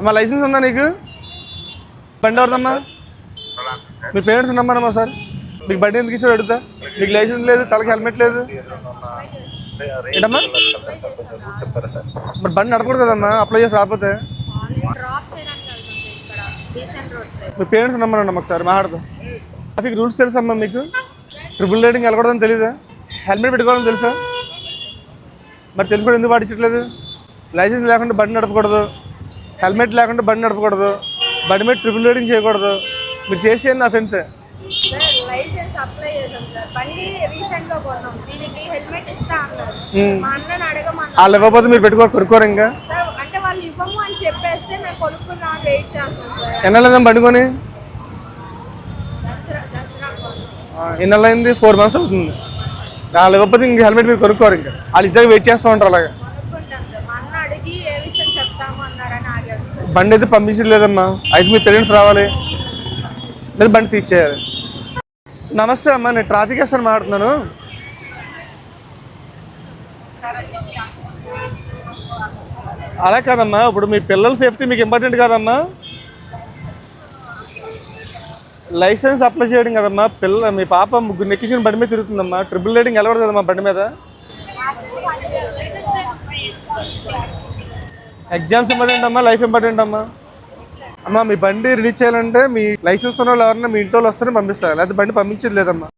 అమ్మా లైసెన్స్ ఉందా నీకు? బండి ఎవరిదమ్మా మీ పేరెంట్స్ నమ్మరమ్మా సార్. మీకు బండి ఎందుకు ఇచ్చాడు అడుగుతా? మీకు లైసెన్స్ లేదు తలకి హెల్మెట్ లేదు. ఏంటమ్మా? మరి బండి నడకూడదు కదమ్మా అప్లై చేసి రాకపోతే. మీ పేరెంట్స్ నమ్మరండి ఒకసారి మాట్లాడదాం ట్రాఫిక్ రూల్స్ తెలుసమ్మా మీకు? ట్రిపుల్ రైడింగ్ వెళ్ళకూడదని తెలీదా? హెల్మెట్ పెట్టుకోవాలని తెలుసా? మరి తెలుసుకోవడం ఎందుకు పాటించట్లేదు? లైసెన్స్ లేకుండా బండి నడపకూడదు. హెల్మెట్ లేకుండా బండి నడపకూడదు. బండి మీద ట్రిపుల్ రైడింగ్ చేయకూడదు. మీరు చేసేయండి నా ఫ్రెండ్సే సార్ లైసెన్స్ అప్లై చేసాం సార్. బండి రీసెంట్గా కొన్నాం. దీనికి హెల్మెట్ ఇస్తా అన్నారు. మా అన్నని అడగమన్నారు. వాళ్ళు ఇవ్వకపోతే మీరు పెట్టుకోరు కొనుక్కోరు ఇంకా. సార్ అంటే వాళ్ళు ఇవ్వము అని చెప్పేస్తే మేము కొనుక్కుందాం వెయిట్ చేస్తాం సార్. ఎన్నెళ్ళదాం బండి కొని? దసరా దసరా ఫోర్ మంత్స్ అవుతుంది. వాళ్ళు ఇవ్వకపోతే ఇంక హెల్మెట్ మీరు కొనుక్కోరు ఇంకా. వాళ్ళు ఇచ్చాక వెయిట్ చేస్తూ ఉంటారు అలాగా. బండి అయితే పంపించలేదమ్మా. అయితే మీ పేరెంట్స్ రావాలి. లేదా బండి సీజ్ చేయాలి. నమస్తే అమ్మా నేను ట్రాఫిక్ వేస్తాను మాట్లాడుతున్నాను. అలా కాదమ్మా ఇప్పుడు మీ పిల్లల సేఫ్టీ మీకు ఇంపార్టెంట్ కాదమ్మా. లైసెన్స్ అప్లై చేయడం కదమ్మా పిల్ల మీ పాప ముగ్గురు నెక్కించిన బండి మీద తిరుగుతుందమ్మా. ట్రిపుల్ రైడింగ్ వెళ్ళకూడదు కదమ్మా బండి మీద. ఎగ్జామ్స్ ఇంపార్టెంట్ అమ్మా? లైఫ్ ఇంపార్టెంట్ అమ్మా? అమ్మా మీ బండి రిలీజ్ చేయాలంటే మీ లైసెన్స్ ఉన్న వాళ్ళు ఎవరన్నా మీ ఇంట్లో వస్తేనే పంపిస్తారు. లేకపోతే బండి పంపించేది లేదమ్మా.